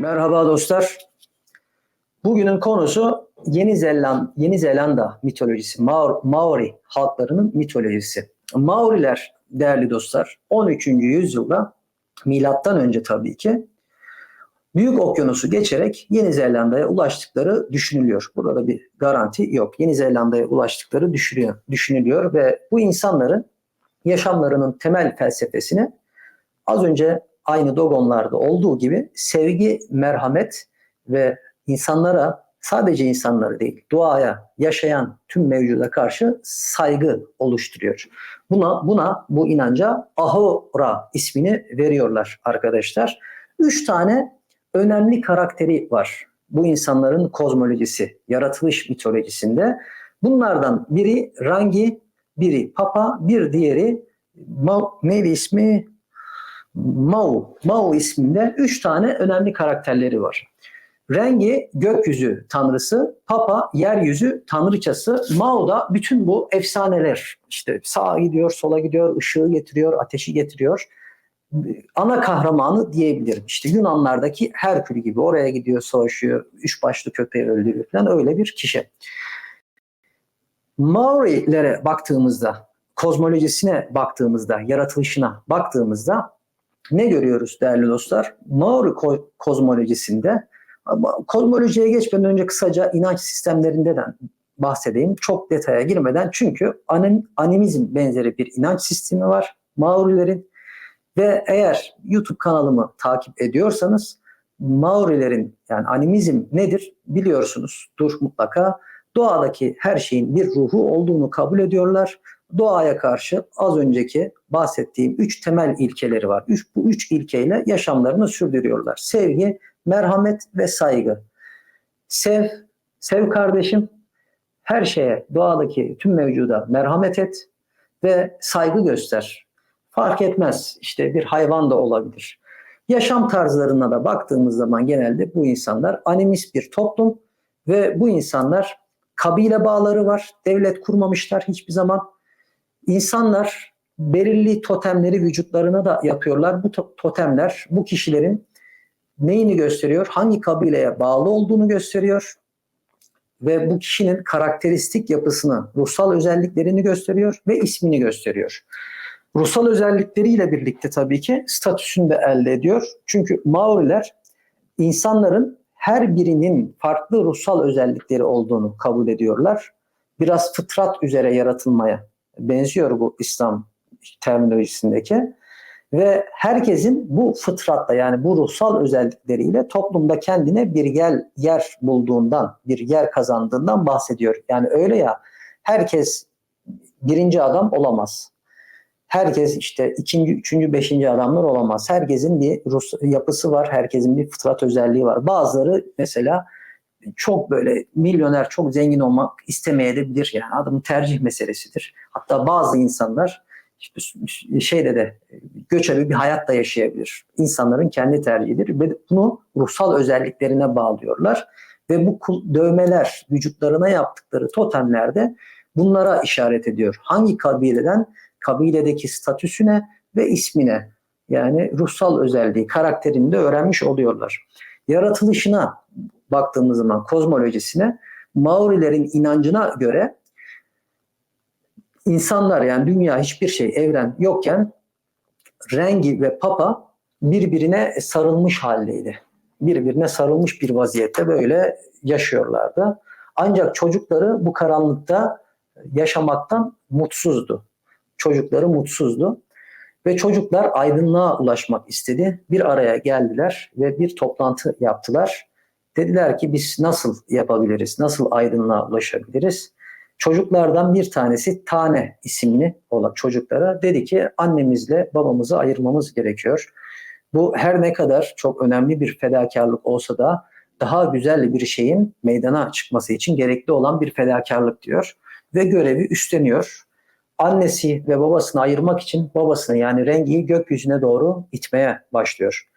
Merhaba dostlar. Bugünün konusu Yeni Zelanda, Yeni Zelanda mitolojisi, Maori, halklarının mitolojisi. Maoriler değerli dostlar 13. yüzyılda milattan önce tabii ki Büyük Okyanusu geçerek Yeni Zelanda'ya ulaştıkları düşünülüyor. Burada bir garanti yok. Yeni Zelanda'ya ulaştıkları düşünüyor, düşünülüyor ve bu insanların yaşamlarının temel felsefesini az önce aynı Dogonlarda olduğu gibi sevgi, merhamet ve insanlara sadece insanları değil, doğaya, yaşayan tüm mevcuda karşı saygı oluşturuyor. Buna buna bu inanca Ahura ismini veriyorlar arkadaşlar. Üç tane önemli karakteri var bu insanların kozmolojisi, yaratılış mitolojisinde. Bunlardan biri Rangi, biri Papa, bir diğeri Ma neydi ismi? Mau. Mau isminde üç tane önemli karakterleri var. Rengi gökyüzü tanrısı, Papa yeryüzü tanrıçası, Mao da bütün bu efsaneler işte sağa gidiyor, sola gidiyor, ışığı getiriyor, ateşi getiriyor. Ana kahramanı diyebilirim. İşte Yunanlardaki Herkül gibi oraya gidiyor, savaşıyor, üç başlı köpeği öldürüyor falan öyle bir kişi. Maorilere baktığımızda, kozmolojisine baktığımızda, yaratılışına baktığımızda ne görüyoruz değerli dostlar? Maori ko- kozmolojisinde kozmolojiye geçmeden önce kısaca inanç sistemlerinden bahsedeyim. Çok detaya girmeden çünkü anim, animizm benzeri bir inanç sistemi var Maorilerin ve eğer YouTube kanalımı takip ediyorsanız Maorilerin yani animizm nedir biliyorsunuz. Dur mutlaka. Doğadaki her şeyin bir ruhu olduğunu kabul ediyorlar. Doğaya karşı az önceki bahsettiğim üç temel ilkeleri var. Üç, bu üç ilkeyle yaşamlarını sürdürüyorlar. Sevgi, merhamet ve saygı. Sev, sev kardeşim. Her şeye, doğadaki tüm mevcuda merhamet et ve saygı göster. Fark etmez. İşte bir hayvan da olabilir. Yaşam tarzlarına da baktığımız zaman genelde bu insanlar animist bir toplum ve bu insanlar kabile bağları var. Devlet kurmamışlar hiçbir zaman. İnsanlar belirli totemleri vücutlarına da yapıyorlar. Bu totemler bu kişilerin neyini gösteriyor? Hangi kabileye bağlı olduğunu gösteriyor ve bu kişinin karakteristik yapısını, ruhsal özelliklerini gösteriyor ve ismini gösteriyor. Ruhsal özellikleriyle birlikte tabii ki statüsünü de elde ediyor. Çünkü Maoriler insanların her birinin farklı ruhsal özellikleri olduğunu kabul ediyorlar. Biraz fıtrat üzere yaratılmaya benziyor bu İslam terminolojisindeki ve herkesin bu fıtratla yani bu ruhsal özellikleriyle toplumda kendine bir yer, yer bulduğundan, bir yer kazandığından bahsediyor. Yani öyle ya herkes birinci adam olamaz. Herkes işte ikinci, üçüncü, beşinci adamlar olamaz. Herkesin bir ruh yapısı var, herkesin bir fıtrat özelliği var. Bazıları mesela çok böyle milyoner, çok zengin olmak istemeyebilir. Yani adamın tercih meselesidir. Hatta bazı insanlar işte şeyde de göçebe bir hayat da yaşayabilir. İnsanların kendi tercihidir ve bunu ruhsal özelliklerine bağlıyorlar. Ve bu dövmeler vücutlarına yaptıkları totemlerde bunlara işaret ediyor. Hangi kabileden? Kabiledeki statüsüne ve ismine yani ruhsal özelliği, karakterini de öğrenmiş oluyorlar. Yaratılışına baktığımız zaman kozmolojisine Maorilerin inancına göre insanlar yani dünya hiçbir şey evren yokken Rengi ve Papa birbirine sarılmış haldeydi. Birbirine sarılmış bir vaziyette böyle yaşıyorlardı. Ancak çocukları bu karanlıkta yaşamaktan mutsuzdu. Çocukları mutsuzdu. Ve çocuklar aydınlığa ulaşmak istedi. Bir araya geldiler ve bir toplantı yaptılar. Dediler ki biz nasıl yapabiliriz, nasıl aydınlığa ulaşabiliriz? Çocuklardan bir tanesi Tane isimli olan çocuklara dedi ki annemizle babamızı ayırmamız gerekiyor. Bu her ne kadar çok önemli bir fedakarlık olsa da daha güzel bir şeyin meydana çıkması için gerekli olan bir fedakarlık diyor. Ve görevi üstleniyor. Annesi ve babasını ayırmak için babasını yani rengi gökyüzüne doğru itmeye başlıyor.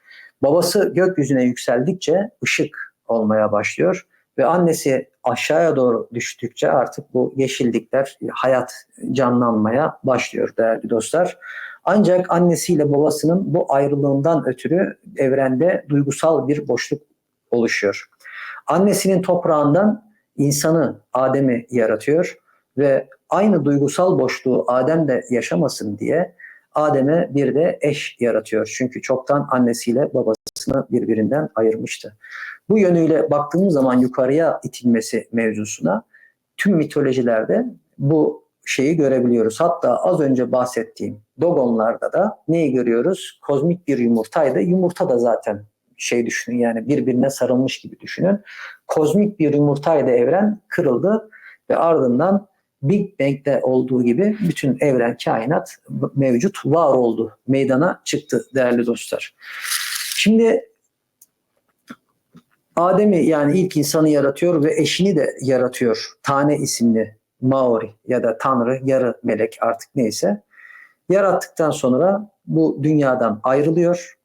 Babası gökyüzüne yükseldikçe ışık olmaya başlıyor ve annesi aşağıya doğru düştükçe artık bu yeşillikler, hayat canlanmaya başlıyor değerli dostlar. Ancak annesiyle babasının bu ayrılığından ötürü evrende duygusal bir boşluk oluşuyor. Annesinin toprağından insanı Adem'i yaratıyor ve aynı duygusal boşluğu Adem de yaşamasın diye Adem'e bir de eş yaratıyor. Çünkü çoktan annesiyle babasını birbirinden ayırmıştı. Bu yönüyle baktığımız zaman yukarıya itilmesi mevzusuna tüm mitolojilerde bu şeyi görebiliyoruz. Hatta az önce bahsettiğim Dogonlarda da neyi görüyoruz? Kozmik bir yumurtaydı. Yumurta da zaten şey düşünün yani birbirine sarılmış gibi düşünün. Kozmik bir yumurtaydı evren kırıldı ve ardından Big Bang'de olduğu gibi bütün evren, kainat mevcut, var oldu. Meydana çıktı değerli dostlar. Şimdi Adem'i yani ilk insanı yaratıyor ve eşini de yaratıyor. Tane isimli Maori ya da Tanrı, yarı melek artık neyse. Yarattıktan sonra bu dünyadan ayrılıyor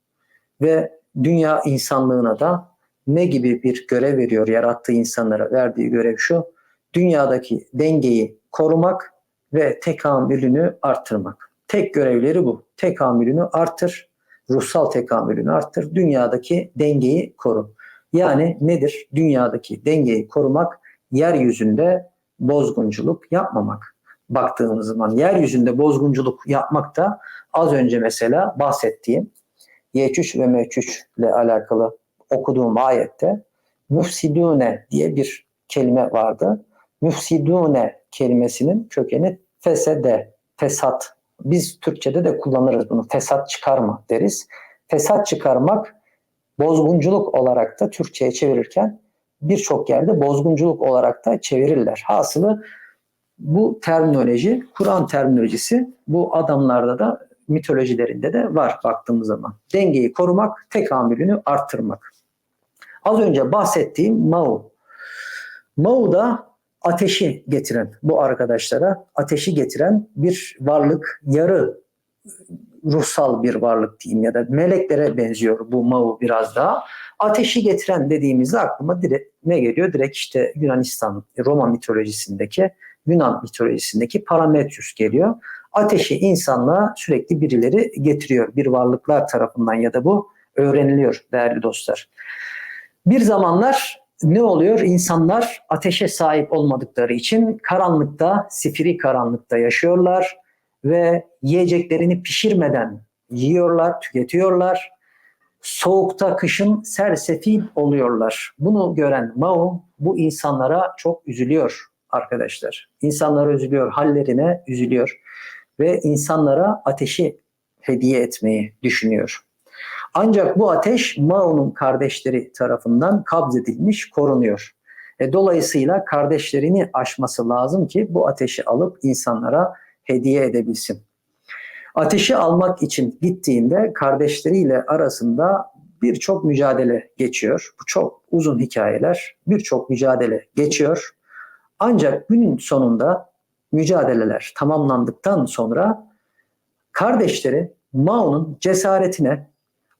ve dünya insanlığına da ne gibi bir görev veriyor yarattığı insanlara verdiği görev şu. Dünyadaki dengeyi korumak ve tekamülünü arttırmak. Tek görevleri bu. Tekamülünü artır, ruhsal tekamülünü arttır, dünyadaki dengeyi koru. Yani nedir? Dünyadaki dengeyi korumak, yeryüzünde bozgunculuk yapmamak. Baktığımız zaman yeryüzünde bozgunculuk yapmak da az önce mesela bahsettiğim Y3 ve M3 ile alakalı okuduğum ayette müfsidune diye bir kelime vardı. Müfsidune kelimesinin kökeni fesede, fesat. Biz Türkçe'de de kullanırız bunu. Fesat çıkarma deriz. Fesat çıkarmak bozgunculuk olarak da Türkçe'ye çevirirken birçok yerde bozgunculuk olarak da çevirirler. Hasılı bu terminoloji, Kur'an terminolojisi bu adamlarda da mitolojilerinde de var baktığımız zaman. Dengeyi korumak, tekamülünü arttırmak. Az önce bahsettiğim Mao. Mao da ateşi getiren bu arkadaşlara ateşi getiren bir varlık, yarı ruhsal bir varlık diyeyim ya da meleklere benziyor bu Mao biraz daha. Ateşi getiren dediğimizde aklıma direkt ne geliyor? Direkt işte Yunanistan, Roma mitolojisindeki, Yunan mitolojisindeki Parametyus geliyor. Ateşi insanlığa sürekli birileri getiriyor. Bir varlıklar tarafından ya da bu öğreniliyor değerli dostlar. Bir zamanlar ne oluyor? İnsanlar ateşe sahip olmadıkları için karanlıkta, sifiri karanlıkta yaşıyorlar ve yiyeceklerini pişirmeden yiyorlar, tüketiyorlar. Soğukta, kışın sersefil oluyorlar. Bunu gören Mao bu insanlara çok üzülüyor arkadaşlar. İnsanlara üzülüyor, hallerine üzülüyor ve insanlara ateşi hediye etmeyi düşünüyor. Ancak bu ateş Mao'nun kardeşleri tarafından kabzedilmiş, korunuyor. E, dolayısıyla kardeşlerini aşması lazım ki bu ateşi alıp insanlara hediye edebilsin. Ateşi almak için gittiğinde kardeşleriyle arasında birçok mücadele geçiyor. Bu çok uzun hikayeler. Birçok mücadele geçiyor. Ancak günün sonunda mücadeleler tamamlandıktan sonra kardeşleri Mao'nun cesaretine,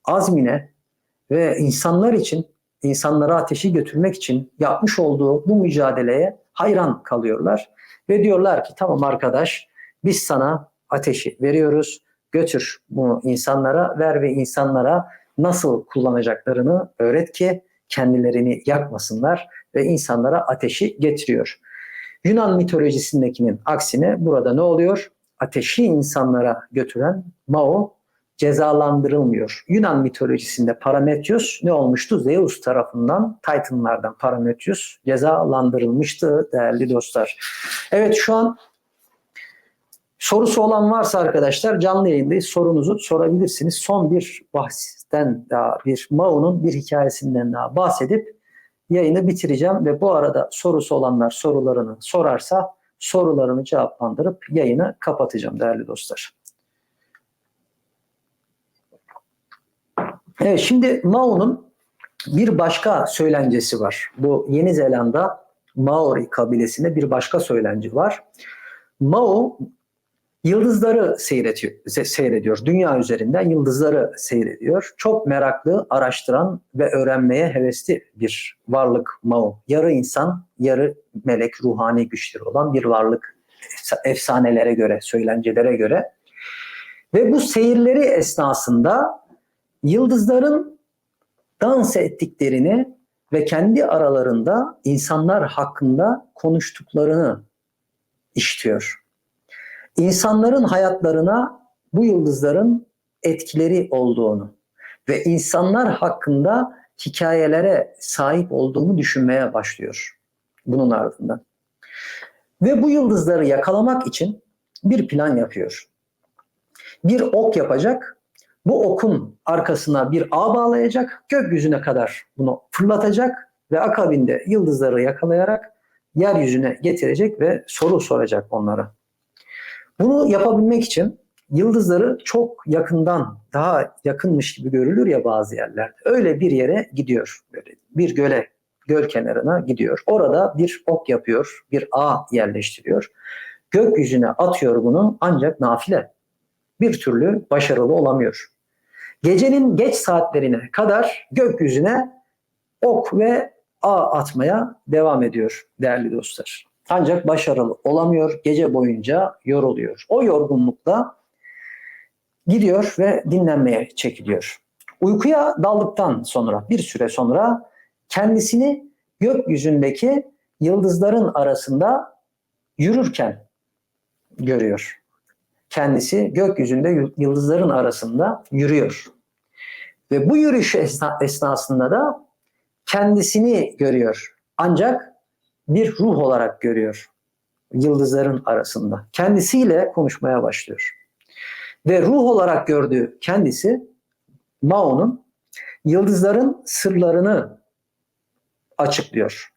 azmine ve insanlar için, insanlara ateşi götürmek için yapmış olduğu bu mücadeleye hayran kalıyorlar. Ve diyorlar ki tamam arkadaş biz sana ateşi veriyoruz. Götür bunu insanlara ver ve insanlara nasıl kullanacaklarını öğret ki kendilerini yakmasınlar ve insanlara ateşi getiriyor. Yunan mitolojisindekinin aksine burada ne oluyor? Ateşi insanlara götüren Mao cezalandırılmıyor. Yunan mitolojisinde Parametyus ne olmuştu? Zeus tarafından, Titanlardan Parametyus cezalandırılmıştı değerli dostlar. Evet şu an sorusu olan varsa arkadaşlar canlı yayındayız. Sorunuzu sorabilirsiniz. Son bir bahsten daha, bir Mao'nun bir hikayesinden daha bahsedip yayını bitireceğim ve bu arada sorusu olanlar sorularını sorarsa sorularını cevaplandırıp yayını kapatacağım değerli dostlar. Evet şimdi Mao'nun bir başka söylencesi var. Bu Yeni Zelanda Maori kabilesinde bir başka söylence var. Mao yıldızları seyrediyor, seyrediyor. Dünya üzerinden yıldızları seyrediyor. Çok meraklı, araştıran ve öğrenmeye hevesli bir varlık Mao. Yarı insan, yarı melek, ruhani güçleri olan bir varlık efsanelere göre, söylencelere göre. Ve bu seyirleri esnasında yıldızların dans ettiklerini ve kendi aralarında insanlar hakkında konuştuklarını işitiyor. İnsanların hayatlarına bu yıldızların etkileri olduğunu ve insanlar hakkında hikayelere sahip olduğunu düşünmeye başlıyor bunun ardından. Ve bu yıldızları yakalamak için bir plan yapıyor. Bir ok yapacak, bu okun arkasına bir ağ bağlayacak, gökyüzüne kadar bunu fırlatacak ve akabinde yıldızları yakalayarak yeryüzüne getirecek ve soru soracak onlara. Bunu yapabilmek için yıldızları çok yakından, daha yakınmış gibi görülür ya bazı yerlerde. Öyle bir yere gidiyor. Böyle bir göle, göl kenarına gidiyor. Orada bir ok yapıyor, bir ağ yerleştiriyor. Gökyüzüne atıyor bunu ancak nafile. Bir türlü başarılı olamıyor. Gecenin geç saatlerine kadar gökyüzüne ok ve ağ atmaya devam ediyor değerli dostlar. Ancak başarılı olamıyor. Gece boyunca yoruluyor. O yorgunlukla gidiyor ve dinlenmeye çekiliyor. Uykuya daldıktan sonra bir süre sonra kendisini gökyüzündeki yıldızların arasında yürürken görüyor. Kendisi gökyüzünde yıldızların arasında yürüyor. Ve bu yürüyüş esnasında da kendisini görüyor. Ancak bir ruh olarak görüyor yıldızların arasında. Kendisiyle konuşmaya başlıyor. Ve ruh olarak gördüğü kendisi Mao'nun yıldızların sırlarını açıklıyor.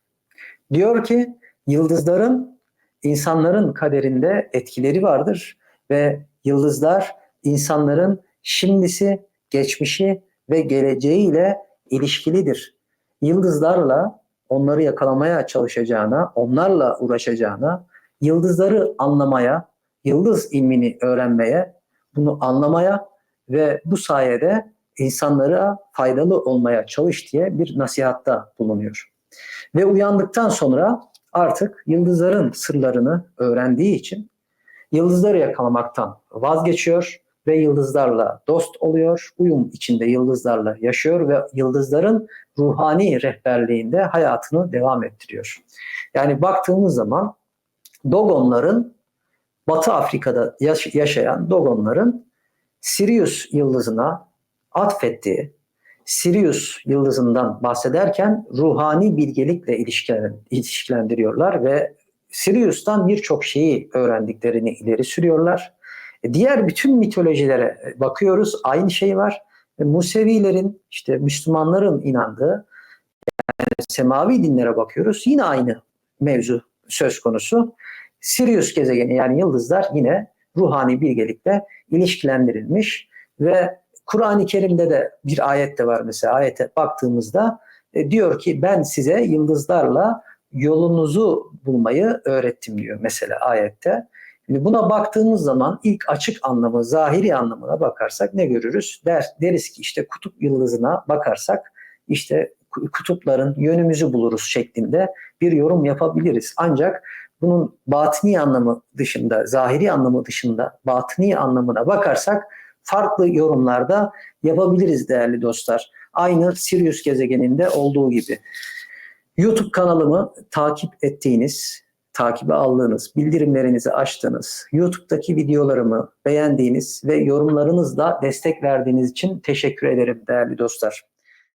Diyor ki yıldızların insanların kaderinde etkileri vardır ve yıldızlar insanların şimdisi, geçmişi ve geleceğiyle ilişkilidir. Yıldızlarla onları yakalamaya çalışacağına, onlarla uğraşacağına, yıldızları anlamaya, yıldız ilmini öğrenmeye, bunu anlamaya ve bu sayede insanlara faydalı olmaya çalış diye bir nasihatta bulunuyor. Ve uyandıktan sonra artık yıldızların sırlarını öğrendiği için yıldızları yakalamaktan vazgeçiyor ve yıldızlarla dost oluyor. Uyum içinde yıldızlarla yaşıyor ve yıldızların ruhani rehberliğinde hayatını devam ettiriyor. Yani baktığımız zaman Dogonların Batı Afrika'da yaşayan Dogonların Sirius yıldızına atfettiği Sirius yıldızından bahsederken ruhani bilgelikle ilişkilendiriyorlar ve Sirius'tan birçok şeyi öğrendiklerini ileri sürüyorlar. E, diğer bütün mitolojilere bakıyoruz aynı şey var. E, Musevilerin işte Müslümanların inandığı yani semavi dinlere bakıyoruz yine aynı mevzu söz konusu. Sirius gezegeni yani yıldızlar yine ruhani bilgelikle ilişkilendirilmiş ve Kur'an-ı Kerim'de de bir ayet de var mesela ayete baktığımızda e, diyor ki ben size yıldızlarla yolunuzu bulmayı öğrettim diyor mesela ayette. Şimdi buna baktığımız zaman ilk açık anlamı, zahiri anlamına bakarsak ne görürüz? Der, deriz ki işte kutup yıldızına bakarsak işte kutupların yönümüzü buluruz şeklinde bir yorum yapabiliriz. Ancak bunun batini anlamı dışında, zahiri anlamı dışında batini anlamına bakarsak farklı yorumlarda yapabiliriz değerli dostlar. Aynı Sirius gezegeninde olduğu gibi. YouTube kanalımı takip ettiğiniz, takibe aldığınız, bildirimlerinizi açtığınız, YouTube'daki videolarımı beğendiğiniz ve yorumlarınızla destek verdiğiniz için teşekkür ederim değerli dostlar.